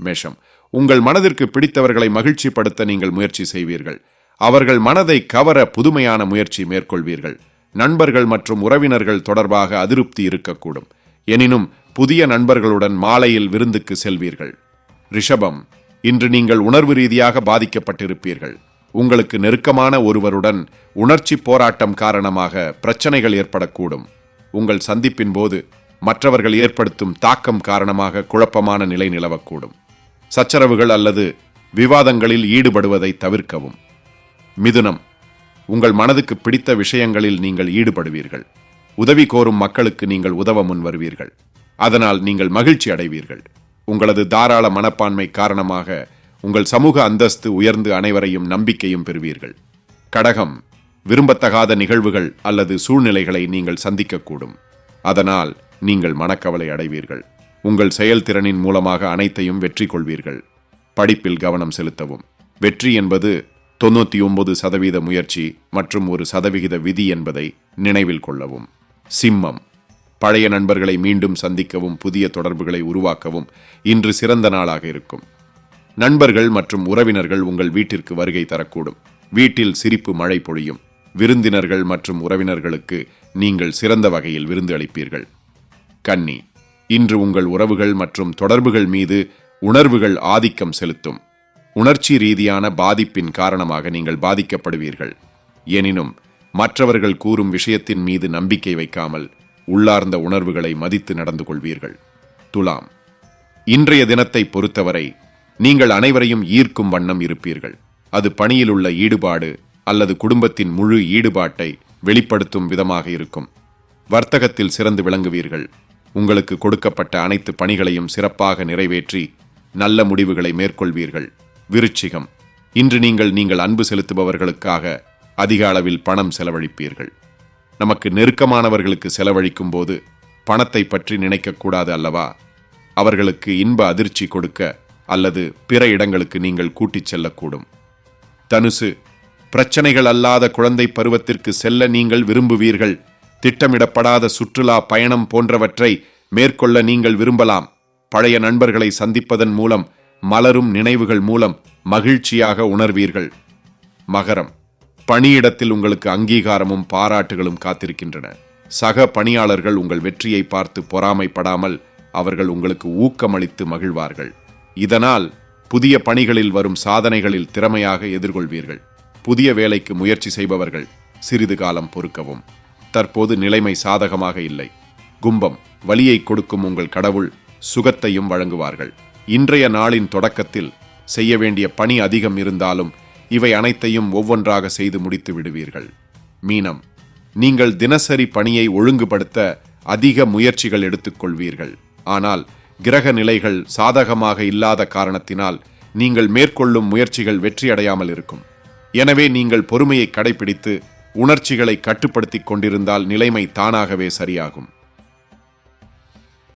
மேஷம். உங்கள் மனதிற்கு பிடித்தவர்களை மகிழ்ச்சிப்படுத்த நீங்கள் முயற்சி செய்வீர்கள். அவர்கள் மனதை கவர புதுமையான முயற்சி மேற்கொள்வீர்கள். நண்பர்கள் மற்றும் உறவினர்கள் தொடர்பாக அதிருப்தி இருக்கக்கூடும். எனினும் புதிய நண்பர்களுடன் மாலையில் விருந்துக்கு செல்வீர்கள். ரிஷபம் இன்று நீங்கள் உணர்வு ரீதியாக பாதிக்கப்பட்டிருப்பீர்கள். உங்களுக்கு நெருக்கமான ஒருவருடன் உணர்ச்சி போராட்டம் காரணமாக பிரச்சனைகள் ஏற்படக்கூடும். உங்கள் சந்திப்பின் போது மற்றவர்கள் ஏற்படுத்தும் தாக்கம் காரணமாக குழப்பமான நிலை நிலவக்கூடும். சச்சரவுகள் அல்லது விவாதங்களில் ஈடுபடுவதை தவிர்க்கவும். மிதுனம் உங்கள் மனதுக்கு பிடித்த விஷயங்களில் நீங்கள் ஈடுபடுவீர்கள். உதவி கோரும் மக்களுக்கு நீங்கள் உதவ முன் வருவீர்கள். அதனால் நீங்கள் மகிழ்ச்சி அடைவீர்கள். உங்களது தாராள மனப்பான்மை காரணமாக உங்கள் சமூக அந்தஸ்து உயர்ந்து அனைவரையும் நம்பிக்கையும் பெறுவீர்கள். கடகம் விரும்பத்தகாத நிகழ்வுகள் அல்லது சூழ்நிலைகளை நீங்கள் சந்திக்கக்கூடும். அதனால் நீங்கள் மனக்கவலை அடைவீர்கள். உங்கள் செயல்திறனின் மூலமாக அனைத்தையும் வெற்றி கொள்வீர்கள் படிப்பில் கவனம் செலுத்தவும். வெற்றி என்பது தொண்ணூற்றி ஒன்பது சதவீத முயற்சி மற்றும் ஒரு சதவிகித விதி என்பதை நினைவில் கொள்ளவும். சிம்மம். பழைய நண்பர்களை மீண்டும் சந்திக்கவும் புதிய தொடர்புகளை உருவாக்கவும் இன்று சிறந்த நாளாக இருக்கும். நண்பர்கள் மற்றும் உறவினர்கள் உங்கள் வீட்டிற்கு வருகை தரக்கூடும். வீட்டில் சிரிப்பு மழை பொழியும். விருந்தினர்கள் மற்றும் உறவினர்களுக்கு நீங்கள் சிறந்த வகையில் விருந்து அளிப்பீர்கள். கன்னி. இன்று உங்கள் உறவுகள் மற்றும் தொடர்புகள் மீது உணர்வுகள் ஆதிக்கம் செலுத்தும். உணர்ச்சி ரீதியான பாதிப்பின் காரணமாக நீங்கள் பாதிக்கப்படுவீர்கள். எனினும் மற்றவர்கள் கூறும் விஷயத்தின் மீது நம்பிக்கை வைக்காமல் உள்ளார்ந்த உணர்வுகளை மதித்து நடந்து கொள்வீர்கள். துலாம் இன்றைய தினத்தை பொறுத்தவரை நீங்கள் அனைவரையும் ஈர்க்கும் வண்ணம் இருப்பீர்கள். அது பணியில் உள்ள ஈடுபாடு அல்லது குடும்பத்தின் முழு ஈடுபாட்டை வெளிப்படுத்தும் விதமாக இருக்கும். வர்த்தகத்தில் சிறந்து விளங்குவீர்கள். உங்களுக்கு கொடுக்கப்பட்ட அனைத்து பணிகளையும் சிறப்பாக நிறைவேற்றி நல்ல முடிவுகளை மேற்கொள்வீர்கள். விருச்சிகம். இன்று நீங்கள் நீங்கள் அன்பு செலுத்துபவர்களுக்காக அதிக அளவில் பணம் செலவழிப்பீர்கள். நமக்கு நெருக்கமானவர்களுக்கு செலவழிக்கும் போது பணத்தை பற்றி நினைக்கக்கூடாது அல்லவா? அவர்களுக்கு இன்ப அதிர்ச்சி கொடுக்க அல்லது பிற இடங்களுக்கு நீங்கள் கூட்டிச் செல்லக்கூடும். தனுசு. பிரச்சனைகள் அல்லாத குழந்தை பருவத்திற்கு செல்ல நீங்கள் விரும்புவீர்கள். திட்டமிடப்படாத சுற்றுலா பயணம் போன்றவற்றை மேற்கொள்ள நீங்கள் விரும்பலாம். பழைய நண்பர்களை சந்திப்பதன் மூலம் மலரும் நினைவுகள் மூலம் மகிழ்ச்சியாக உணர்வீர்கள். மகரம். பணியிடத்தில் உங்களுக்கு அங்கீகாரமும் பாராட்டுகளும் காத்திருக்கின்றன. சக பணியாளர்கள் உங்கள் வெற்றியை பார்த்து பொறாமைப்படாமல் அவர்கள் உங்களுக்கு ஊக்கமளித்து மகிழ்வார்கள். இதனால் புதிய பணிகளில் வரும் சாதனைகளில் திறமையாக எதிர்கொள்வீர்கள். புதிய வேலைக்கு முயற்சி செய்பவர்கள் சிறிது காலம் பொறுக்கவும். தற்போது நிலைமை சாதகமாக இல்லை. கும்பம் வலியை கொடுக்கும் உங்கள் கடவுள் சுகத்தையும் வழங்குவார்கள். இன்றைய நாளின் தொடக்கத்தில் செய்ய வேண்டிய பணி அதிகம் இருந்தாலும் இவை அனைத்தையும் ஒவ்வொன்றாக செய்து முடித்து விடுவீர்கள். மீனம் நீங்கள் தினசரி பணியை ஒழுங்குபடுத்த அதிக முயற்சிகள் எடுத்துக்கொள்வீர்கள். ஆனால் கிரக நிலைகள் சாதகமாக இல்லாத காரணத்தினால் நீங்கள் மேற்கொள்ளும் முயற்சிகள் வெற்றியடையாமல் இருக்கும். எனவே நீங்கள் பொறுமையை கடைபிடித்து உணர்ச்சிகளை கட்டுப்படுத்திக் கொண்டிருந்தால் நிலைமை தானாகவே சரியாகும்.